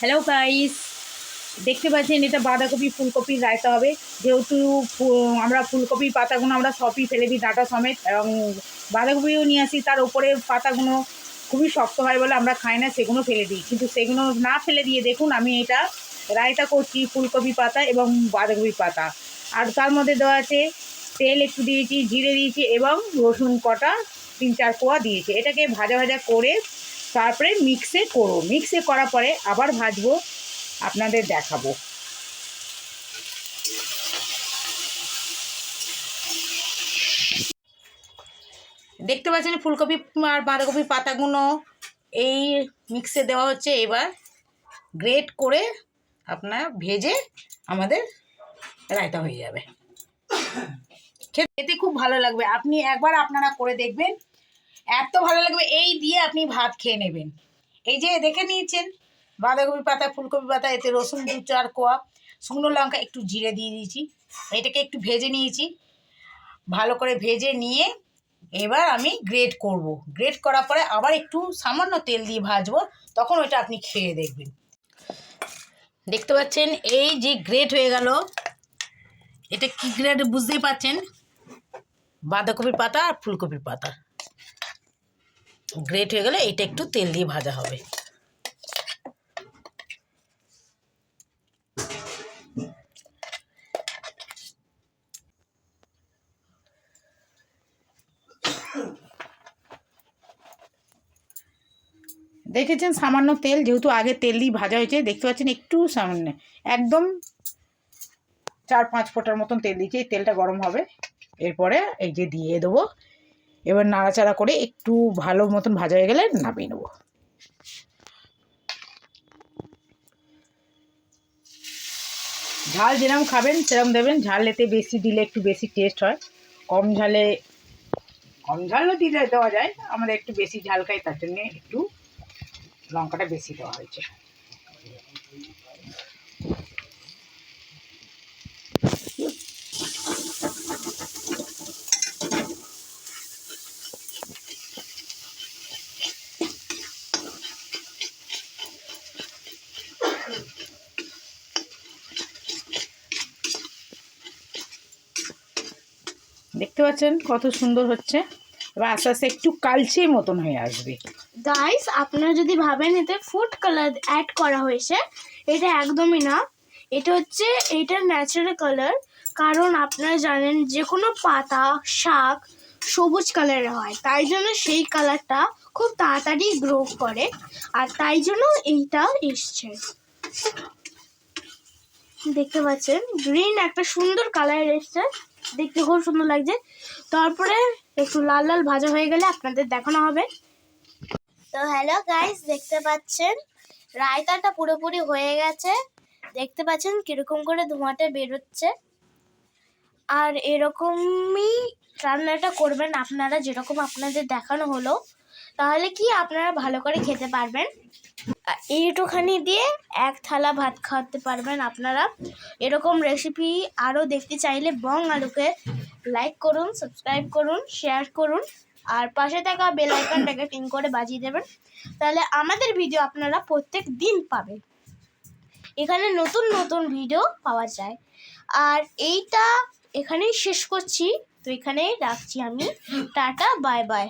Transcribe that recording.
Hello guys দেখতে পাচ্ছেন, এটা বাঁধাকপি ফুলকপির রায়তা হবে। যেহেতু আমরা ফুলকপির পাতাগুলো আমরা সবই ফেলে দিই ডাঁটা সমেত, এবং বাঁধাকপিও নিয়ে আসি, তার উপরে পাতাগুলো খুবই শক্ত হয় বলে আমরা খাই না, সেগুলো ফেলে দিই। কিন্তু সেগুলো না ফেলে দিয়ে দেখুন, আমি এটা রায়তা করছি, ফুলকপি পাতা এবং বাঁধাকপি পাতা। আর তার মধ্যে দেওয়া আছে, তেল একটু দিয়েছি, জিরে দিয়েছি এবং রসুন কটা, তিন চার কোয়া দিয়েছি। এটাকে ভাজা ভাজা করে তারপরে মিক্সে করো। মিক্সে করার পরে আবার ভাজবো, আপনাদের দেখাবো। দেখতে পাচ্ছেন ফুলকপি আর বাঁধাকপির পাতাগুলো এই মিক্সে দেওয়া হচ্ছে। এবার গ্রেট করে আপনার ভেজে আমাদের রায়তা হয়ে যাবে। খেতে খুব ভালো লাগবে। আপনি একবার আপনারা করে দেখবেন। এত ভালো লাগবে, এই দিয়ে আপনি ভাত খেয়ে নেবেন। এই যে দেখে নিয়েছেন বাঁধাকপি পাতা, ফুলকপি পাতা, এতে রসুন, দু চার কোয়া, শুকনো লঙ্কা, একটু জিরে দিয়ে দিয়েছি। এটাকে একটু ভেজে নিয়েছি। ভালো করে ভেজে নিয়ে এবার আমি গ্রেট করব। গ্রেট করার পরে আবার একটু সামান্য তেল দিয়ে ভাজবো, তখন ওইটা আপনি খেয়ে দেখবেন। দেখতে পাচ্ছেন, এই যে গ্রেট হয়ে গেল। এটা কি গ্রেট বুঝতেই পাচ্ছেন বাঁধাকপির পাতা আর ফুলকপির পাতা। গ্রেট হয়ে গেলে এটা একটু তেল দিয়ে ভাজা হবে। দেখেছেন সামান্য তেল, যেহেতু আগে তেল দিয়ে ভাজা হয়েছে, দেখতে পাচ্ছেন একটু সামান্য, একদম চার পাঁচ ফোঁটার মতন তেল দিয়েছি তেলটা গরম হবে। এরপরে এই যে দিয়ে দেবো এবার নাড়াচাড়া করে একটু ভালো মতন ভাজা হয়ে গেলে নামিয়ে নেব। ঝাল যেরকম খাবেন সেরকম দেবেন। ঝাল এতে বেশি দিলে একটু বেশি টেস্ট হয়। কম ঝালে, কম ঝালও দিলে দেওয়া যায়। আমাদের একটু বেশি ঝাল খাই, তার জন্যে একটু লঙ্কাটা বেশি দেওয়া হয়েছে। দেখতে পাচ্ছেন কত সুন্দর হচ্ছে। এবার আস্তে আস্তে একটু কালচে মতন হয়ে আসবে। গাইস আপনারা যদি ভাবেন এতে ফুড কালার অ্যাড করা হয়েছে, এটা একদমই না। এটা হচ্ছে, এটা ন্যাচারাল কালার কারণ আপনারা জানেন যে কোনো পাতা, শাক সবুজ কালারের হয়। তাই জন্য সেই কালারটা খুব তাড়াতাড়ি গ্রো করে, আর তাই জন্য এইটা এসছে। দেখতে পাচ্ছেন গ্রিন একটা সুন্দর কালার এসছে। দেখতে খুব সুন্দর লাগছে। তারপরে একটু লাল লাল ভাজা হয়ে গেলে আপনাদের দেখানো হবে। তো হ্যালো গাইস দেখতে পাচ্ছেন? রায়তাটা পুরোপুরি হয়ে গেছে। দেখতে পাচ্ছেন কীরকম করে ধোঁয়াটা বেরোচ্ছে। আর এরকমই রান্নাটা করবেন আপনারা, যেরকম আপনাদের দেখানো হলো। তাহলে কি আপনারা ভালো করে খেতে পারবেন? এইটুখানি দিয়ে এক থালা ভাত খাওয়াতে পারবেন আপনারা। এরকম রেসিপি আরও দেখতে চাইলে বং আলুকে লাইক করুন সাবস্ক্রাইব করুন শেয়ার করুন, আর পাশে থাকা বেল আইকনটাকে টিং করে বাজিয়ে দেবেন। তাহলে আমাদের ভিডিও আপনারা প্রত্যেক দিন পাবেন। এখানে নতুন নতুন ভিডিও পাওয়া যায়। আর এইটা এখানেই শেষ করছি। তো এখানেই রাখছি আমি। Tata bye bye